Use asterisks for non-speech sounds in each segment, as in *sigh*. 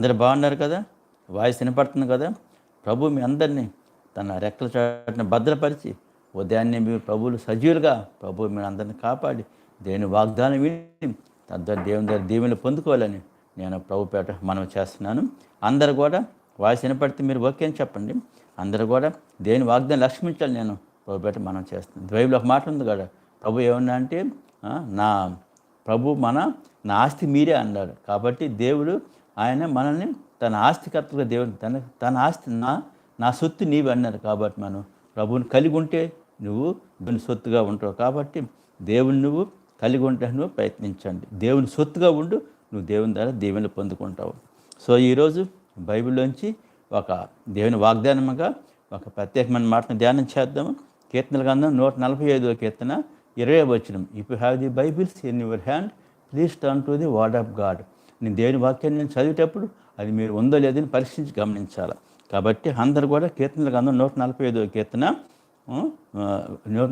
అందరు బాగున్నారు కదా? వాయిస్ వినపడుతుంది కదా? ప్రభు మీ అందరినీ తన రెక్కల చాటున భద్రపరిచి ఉదయాన్నే మీరు ప్రభువులు సజీవులుగా ప్రభు మీ అందరిని కాపాడి దేని వాగ్దానం విని తద్వారా దేవుని దగ్గర దీవెనలు పొందుకోవాలని నేను ప్రభు పేట మనం చేస్తున్నాను. అందరు కూడా వాయిస్ వినపడితే మీరు ఓకే అని చెప్పండి. అందరు కూడా దేని వాగ్దానం లక్ష్మించాలి నేను ప్రభు పేట మనం చేస్తున్నాను. ద్వైబులు ఒక మాట ఉంది కదా ప్రభు ఏమన్నా అంటే నా ప్రభు మన నా ఆస్తి మీరే అన్నాడు కాబట్టి దేవుడు ఆయన మనల్ని తన ఆస్తికర్తగా దేవుని తన తన ఆస్తి నా నా సొత్తు నీవి అన్నారు కాబట్టి మనం ప్రభువుని కలిగి ఉంటే నువ్వు దేవుని సొత్తుగా ఉంటావు కాబట్టి దేవుని నువ్వు కలిగి ఉంటే నువ్వు ప్రయత్నించండి. దేవుని సొత్తుగా ఉండు నువ్వు దేవుని ద్వారా దేవుని పొందుకుంటావు. సో ఈరోజు బైబిల్లోంచి ఒక దేవుని వాగ్దానముగా ఒక ప్రత్యేకమైన మాటను ధ్యానం చేద్దాము. కీర్తనల గ్రంథం నూట నలభై ఐదో కీర్తన ఇరవై వచ్చినం if you have the bibles in your hand please turn to the word of God నేను దేవుని వాక్యాన్ని నేను చదివేటప్పుడు అది మీరు ఉందో లేదని పరీక్షించి గమనించాలి. కాబట్టి అందరు కూడా కీర్తనల గ్రంథం నూట నలభై ఐదో కీర్తన నూట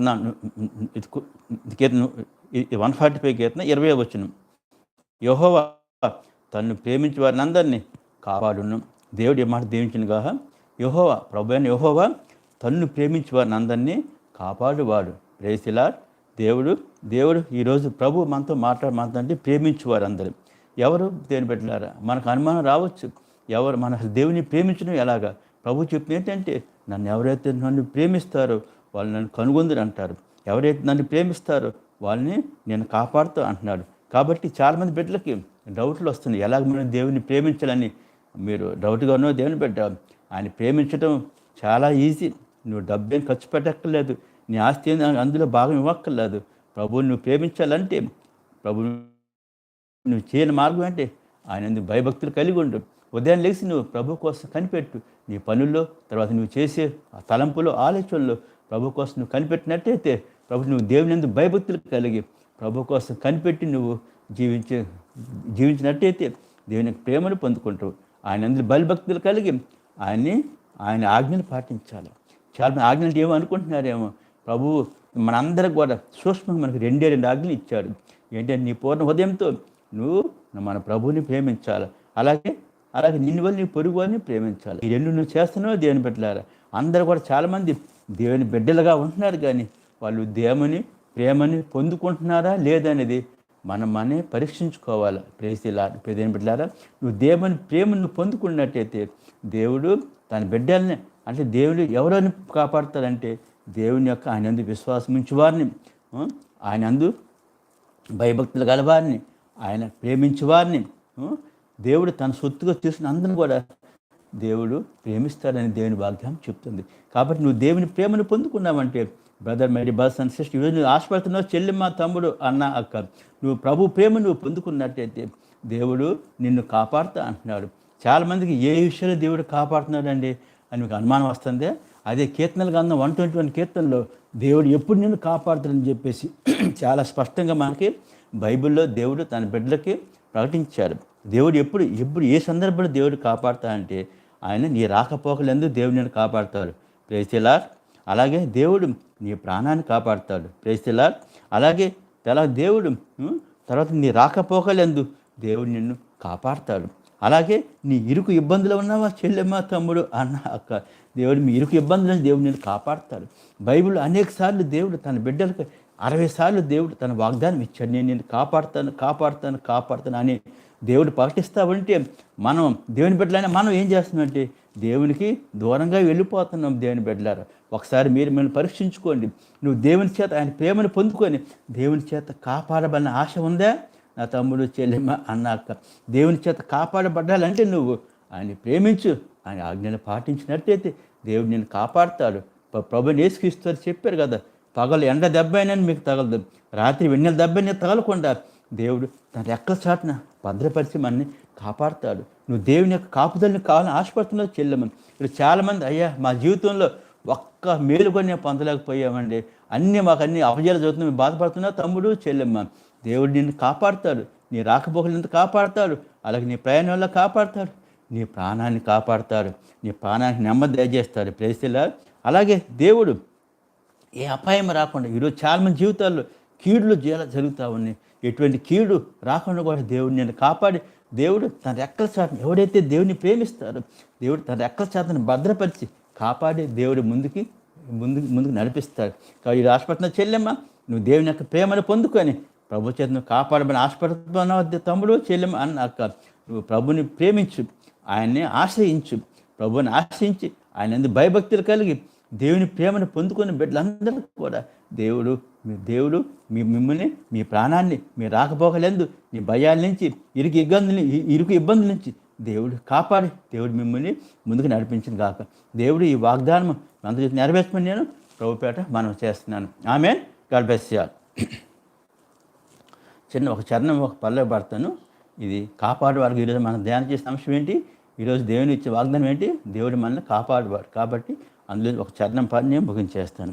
కీర్తన వన్ ఫార్టీ ఫైవ్ కీర్తన ఇరవై వచ్చిన యహోవా తన్ను ప్రేమించే వారిని అందరినీ కాపాడును. దేవుడు ఏ మాట దీవించిన కాహ యహోవా ప్రభు అయిన యహోవా తన్ను ప్రేమించే వారిని అందరినీ కాపాడువాడు. ప్రేసిలా దేవుడు దేవుడు ఈరోజు ప్రభు మనతో మాట్లాడ మనతో ప్రేమించు వారందరూ. ఎవరు దేని పెట్టినారా మనకు అనుమానం రావచ్చు. ఎవరు మన దేవుని ప్రేమించడం ఎలాగా? ప్రభు చెప్పింది ఏంటంటే నన్ను ఎవరైతే నన్ను ప్రేమిస్తారో వాళ్ళు నన్ను కనుగొందురు అంటారు. ఎవరైతే నన్ను ప్రేమిస్తారో వాళ్ళని నేను కాపాడుతూ అంటున్నాడు. కాబట్టి చాలామంది బిడ్డలకి డౌట్లు వస్తున్నాయి. ఎలాగ మనం దేవుని ప్రేమించాలని? మీరు డౌట్గా ఉన్నో దేవుని బిడ్డ. ఆయన ప్రేమించడం చాలా ఈజీ. నువ్వు డబ్బేం ఖర్చు పెట్టక్కర్లేదు. నీ ఆస్తి అందులో భాగం ఇవ్వక్కర్లేదు. ప్రభువుని నువ్వు ప్రేమించాలంటే ప్రభు నువ్వు చేయని మార్గం అంటే ఆయన ఎందుకు భయభక్తులు కలిగి ఉండు. ఉదయం లేచి నువ్వు ప్రభు కోసం కనిపెట్టు. నీ పనుల్లో తర్వాత నువ్వు చేసే ఆ తలంపులో ఆలోచనలో ప్రభు కోసం నువ్వు కనిపెట్టినట్టయితే ప్రభు నువ్వు దేవుని ఎందుకు భయభక్తులు కలిగి ప్రభు కోసం కనిపెట్టి నువ్వు జీవించే జీవించినట్టయితే దేవుని ప్రేమను పొందుకుంటావు. ఆయన అందులో బలిభక్తులు కలిగి ఆయన్ని ఆయన ఆజ్ఞలు పాటించాలి. చాలా మంది ఆజ్ఞలు ఏమో అనుకుంటున్నారేమో. ప్రభువు మనందరికి కూడా సూక్ష్మంగా మనకు రెండే రెండు ఆజ్ఞలు ఇచ్చాడు. ఏంటంటే నీ పూర్ణ హృదయంతో నువ్వు మన ప్రభువుని ప్రేమించాలి. అలాగే అలాగే నిన్ను వల్ల నీ పొరుగు అని ప్రేమించాలి. ఈ రెండు నువ్వు చేస్తున్నావు దేవుని బిడ్డలారా? అందరూ కూడా చాలామంది దేవుని బిడ్డలుగా ఉంటున్నారు కానీ వాళ్ళు దేవుని ప్రేమని పొందుకుంటున్నారా లేదనేది మనం మనే పరీక్షించుకోవాలి. ప్రేసిలా దేవుని బిడ్డలారా నువ్వు దేవుని ప్రేమను నువ్వు పొందుకున్నట్టయితే దేవుడు తన బిడ్డల్ని అంటే దేవుడు ఎవరని కాపాడతాడంటే దేవుని యొక్క ఆయన అందు విశ్వాసం ఉంచి వారిని ఆయన అందు భయభక్తులు గలవారిని ఆయన ప్రేమించే వారిని దేవుడు తన సొత్తుగా చేసిన అందరిని కూడా దేవుడు ప్రేమిస్తాడని దేవుని వాగ్దానం చెప్తుంది. కాబట్టి నువ్వు దేవుని ప్రేమను పొందుకున్నావంటే బ్రదర్ మేరీ బస్ అండ్ సిస్టర్ ఈరోజు నువ్వు ఆశపడుతున్నావు చెల్లెమ్మ తమ్ముడు అన్న అక్క. నువ్వు ప్రభు ప్రేమ నువ్వు పొందుకున్నట్టయితే దేవుడు నిన్ను కాపాడుతా అంటున్నాడు. చాలామందికి ఏ విషయంలో దేవుడు కాపాడుతున్నాడండి అని మీకు అనుమానం వస్తుంది? అదే కీర్తనలు గ్రంథం వన్ ట్వంటీ వన్ కీర్తనలో దేవుడు ఎప్పుడు నిన్ను కాపాడుతాడని చెప్పేసి *clears throat* చాలా స్పష్టంగా మనకి బైబిల్లో దేవుడు తన బిడ్డలకి ప్రకటించాడు. దేవుడు ఎప్పుడు ఎప్పుడు ఏ సందర్భంలో దేవుడు కాపాడుతాడంటే ఆయన నీ రాకపోకలందు దేవుడు నేను కాపాడుతాడు. ప్రేసిలార్ అలాగే దేవుడు నీ ప్రాణాన్ని కాపాడుతాడు. ప్రేసిలార్ అలాగే తెల దేవుడు తర్వాత నీ రాకపోకలందు దేవుడు నిన్ను కాపాడుతాడు. అలాగే నీ ఇరుకు ఇబ్బందులు ఉన్నావా? చెల్లెమ్మ తమ్ముడు అన్న అక్క. దేవుడు మీ ఇరుకు ఇబ్బందులు దేవుడు నేను కాపాడుతాడు. బైబిల్ అనేక సార్లు దేవుడు తన బిడ్డలకు అరవై సార్లు దేవుడు తన వాగ్దానం ఇచ్చాడు. నేను నేను కాపాడుతాను కాపాడుతాను కాపాడుతాను అని దేవుడు ప్రకటిస్తావంటే మనం దేవుని బిడ్డలైనా మనం ఏం చేస్తున్నామంటే దేవునికి దూరంగా వెళ్ళిపోతున్నాం దేవుని బిడ్డలారు. ఒకసారి మీరు మిమ్మల్ని పరీక్షించుకోండి. నువ్వు దేవుని చేత ఆయన ప్రేమను పొందుకొని దేవుని చేత కాపాడబడిన ఆశ ఉందా? నా తమ్ముడు చెల్లెమ్మ అన్నాక దేవుని చేత కాపాడబడ్డాలంటే నువ్వు ఆయన ప్రేమించు ఆయన ఆజ్ఞను పాటించినట్టయితే దేవుడు నేను కాపాడతాడు. ప్రభు ప్రభుని చెప్పారు కదా పగలు ఎండ దెబ్బైనని మీకు తగలదు. రాత్రి వెన్నెల దెబ్బని తగలకుండా దేవుడు తన రెక్కల చాటున భద్రపరిచి మనని కాపాడుతాడు. నువ్వు దేవుని యొక్క కాపుదల్ని కావాలని ఆశపడుతున్నావు చెల్లెమని ఇప్పుడు చాలామంది అయ్యా మా జీవితంలో ఒక్క మేలు కూడా నేను పొందలేకపోయామండి. అన్నీ మాకు అన్ని అపజయాలు చదువుతున్నా మేము బాధపడుతున్నా తమ్ముడు చెల్లెమ్మ. దేవుడు నిన్ను కాపాడుతాడు. నీ రాకపోకలంతా కాపాడుతాడు. అలాగే నీ ప్రయాణంలో కాపాడుతాడు. నీ ప్రాణాన్ని కాపాడుతాడు. నీ ప్రాణానికి నెమ్మది దయచేస్తాడు. ప్లేస్లా అలాగే దేవుడు ఏ అపాయం రాకుండా ఈరోజు చాలామంది జీవితాల్లో కీడులు జరుగుతూ ఉన్నాయి. ఎటువంటి కీడు రాకుండా కూడా దేవుడిని నేను కాపాడి దేవుడు తన రెక్కల చాటును ఎవడైతే దేవుని ప్రేమిస్తారో దేవుడు తన రెక్కల చాటును భద్రపరిచి కాపాడి దేవుడు ముందుకి ముందుకు ముందుకు నడిపిస్తాడు. కాబట్టి ఈ చెల్లెమ్మ నువ్వు దేవుని యొక్క ప్రేమను పొందుకొని ప్రభు చేతను కాపాడమని ఆశపడుతున్నావు తమ్ముడు చెల్లెమ్మ అన్న అక్క. నువ్వు ప్రభుని ప్రేమించు ఆయన్ని ఆశ్రయించు ప్రభుని ఆశ్రయించి ఆయన ఎందుకు భయభక్తులు కలిగి దేవుని ప్రేమను పొందుకున్న బిడ్డలందరూ కూడా దేవుడు మీ దేవుడు మీ మిమ్మల్ని మీ ప్రాణాన్ని మీ రాకపోకలేందు మీ భయాల నుంచి ఇరుకు ఇబ్బందులు ఇరుకు ఇబ్బందుల నుంచి దేవుడు కాపాడి దేవుడు మిమ్మల్ని ముందుకు నడిపించిన కాక దేవుడు ఈ వాగ్దానం అందరూ నెరవేర్చమని నేను ప్రభుపేట మనం చేస్తున్నాను. ఆమె గర్భస్యాలు చిన్న ఒక చరణం ఒక పల్లె పడతాను ఇది కాపాడు వారికి ఈరోజు మనం ధ్యానం చేసిన అంశం ఏంటి? ఈరోజు దేవుని ఇచ్చే వాగ్దానం ఏంటి? దేవుడు మనల్ని కాపాడువాడు. కాబట్టి అందులో ఒక చరణం పాడి నేను ముగించేస్తాను.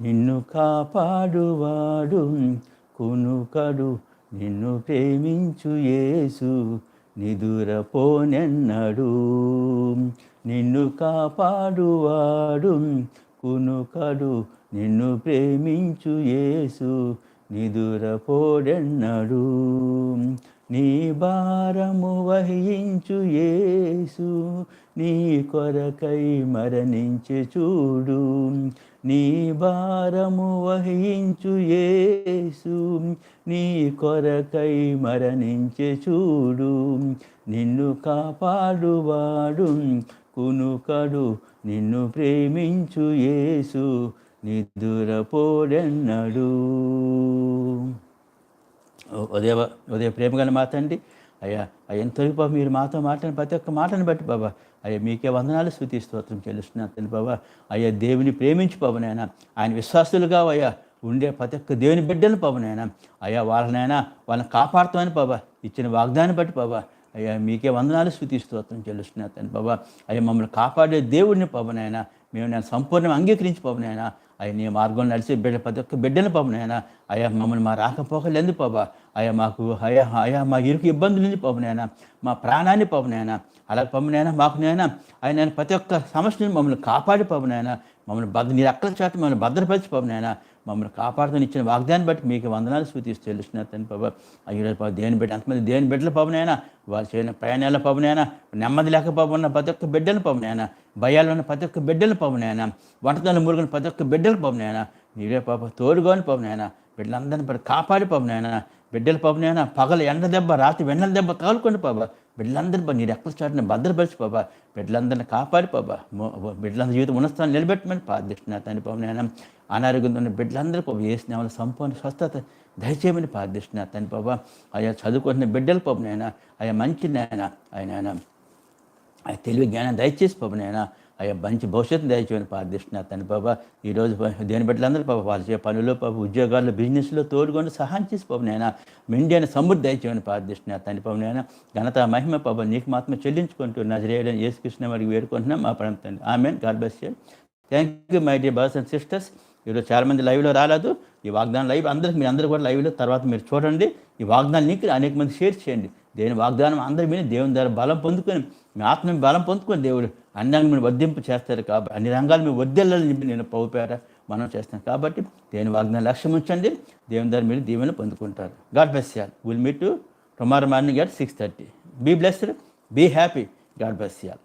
నిన్ను కాపాడువాడు కునుకడు నిన్ను ప్రేమించు యేసు నిదురపోనెన్నడు. నిన్ను కాపాడువాడు కునుకడు నిన్ను ప్రేమించు యేసు నిదురపోడెన్నడు. నీ భారము వహించు యేసు నీ కొరకై మరణించి చూడు. నీ భారము వహించు యేసు నీ కొరకై మరణించి చూడు. నిన్ను కాపాడువాడు కునుకడు నిన్ను ప్రేమించు యేసు నిద్దురపోడెన్నడు ఉదయ ఉదయ ప్రేమగల మాత అండి అయ్యా ఎంతవరకు బాబా మీరు మాతో మాట్లాడిన ప్రతి ఒక్క మాటను బట్టి బాబా. అయ్యా మీకే వందనాలు స్థుతి స్తోత్రం చెల్లిస్తున్నాను బాబా. అయ్యా దేవుని ప్రేమించి పవనైనా ఆయన విశ్వాసులుగా అయ్యా. ఉండే ప్రతి ఒక్క దేవుని బిడ్డలు పవనైనా అయ్యా వాళ్ళనైనా వాళ్ళని కాపాడుతామని బాబా. ఇచ్చిన వాగ్దాన్ని బట్టి బాబా. అయ్యా మీకే వందనాలు స్థుతి స్తోత్రం చెల్లిస్తున్నాను బాబా. అయ్యా మమ్మల్ని కాపాడే దేవుడిని పవనైనా మేము నేను సంపూర్ణంగా అంగీకరించి పవనైనా అయ్యా నీ మార్గం నడిచి బిడ్డ ప్రతి ఒక్క బిడ్డను పవనైనా అయ్యా మమ్మల్ని మా రాకపోకలు ఎందుకు పాబా అయ్యా మాకు అయ్యా అయ్యా మా ఇరుకు ఇబ్బందులు నుంచి పవనైనా మా ప్రాణాన్ని పవనైనా అలా పవనైనా మాకు నైనా ఆయన నేను ప్రతి ఒక్క సమస్యని మమ్మల్ని కాపాడి పవనైనా మమ్మల్ని భద్ర నీ అక్కల చాటు మమ్మల్ని భద్రపరిచి పవనైనా మమ్మల్ని కాపాడుతూ ఇచ్చిన వాగ్దాన్ని బట్టి మీకు వందనాలు సూచిస్తూ తెలుస్తున్నారు తను బాబా అయ్యో బాబు దేని బిడ్డ అంతమంది దేని బిడ్డల పాపనైనా వాళ్ళు చేయని ప్రయాణాల పాపనైనా నెమ్మది లేక పవన ప్రతి ఒక్క బిడ్డల పాపనైనా భయాలను ఉన్న ప్రతి ఒక్క బిడ్డల నాయన వంటకాలు మురుగున ప్రతి ఒక్క బిడ్డల నాయన నీవే పాప తోడుగోని నాయన బిడ్డలందరినీ పడి కాపాడి పవనైనా బిడ్డల పవనైనా పగల ఎండ దెబ్బ రాత్రి వెన్నెల దెబ్బ తగులుకోండి పాప బిడ్డలందరూ నీ రెక్కల చాటుని భద్రపరిచి పాపా బిడ్డలందరినీ కాపాడి పాపా బిడ్డలందరి జీవితం ఉన్నస్తాన్ని నిలబెట్టమని ప్రార్థిస్తున్నా తండ్రి పవనైనా అనారోగ్యంతో ఉన్న బిడ్డలందరూ పాప చేసిన వాళ్ళ సంపూర్ణ స్వస్థత దయచేయమని ప్రార్థిస్తున్నా తండ్రి పాపా. అయ్యా చదువుకుంటున్న బిడ్డల పాపనైనా అయ్యా మంచి నాయన ఆయన ఆయన తెలివి జ్ఞానం దయచేసి పాపనైనా అయ్యా మంచి భవిష్యత్తు దయచేయని ప్రార్థిస్తున్నా తన బాబా ఈరోజు దేని బిడ్డలందరూ పాప వాళ్ళు చే పనులు పాప ఉద్యోగాల్లో బిజినెస్లో తోడుకొని సహాయం చేసి పాప నాయన మెండి సమృద్ధి దయచేయని ప్రార్థిస్తున్నా తన పాప నాయన. ఘనత మహిమ పాప నీకు మాత్రం చెల్లించుకుంటూ నజరేయడం యేసుకృష్ణ వారికి వేడుకుంటున్నాం. మా ప్రాంతం ఆమె గార్బస్య thank you. My dear brothers and sisters ఈరోజు చాలామంది లైవ్లో రాలేదు. ఈ వాగ్దానం లైవ్ అందరికి మీరు అందరూ కూడా లైవ్లో తర్వాత మీరు చూడండి. ఈ వాగ్దానం నీకు అనేక మంది షేర్ చేయండి. దేని వాగ్దానం అందరి మీద దేవుని ద్వారా బలం పొందుకొని మీ ఆత్మ బలం పొందుకొని దేవుడు అన్ని మీరు వర్ధింపు చేస్తారు కాబట్టి అన్ని రంగాలు మీరు వర్దిల్లని నేను పౌపేట మనం చేస్తాం కాబట్టి దేని వాగ్దానం లక్ష్యం ఉంచండి. దేవుని ద్వారా మీరు దీవెన పొందుకుంటారు. God bless y'all will meet tomorrow morning at six thirty be blessed be happy God bless y'all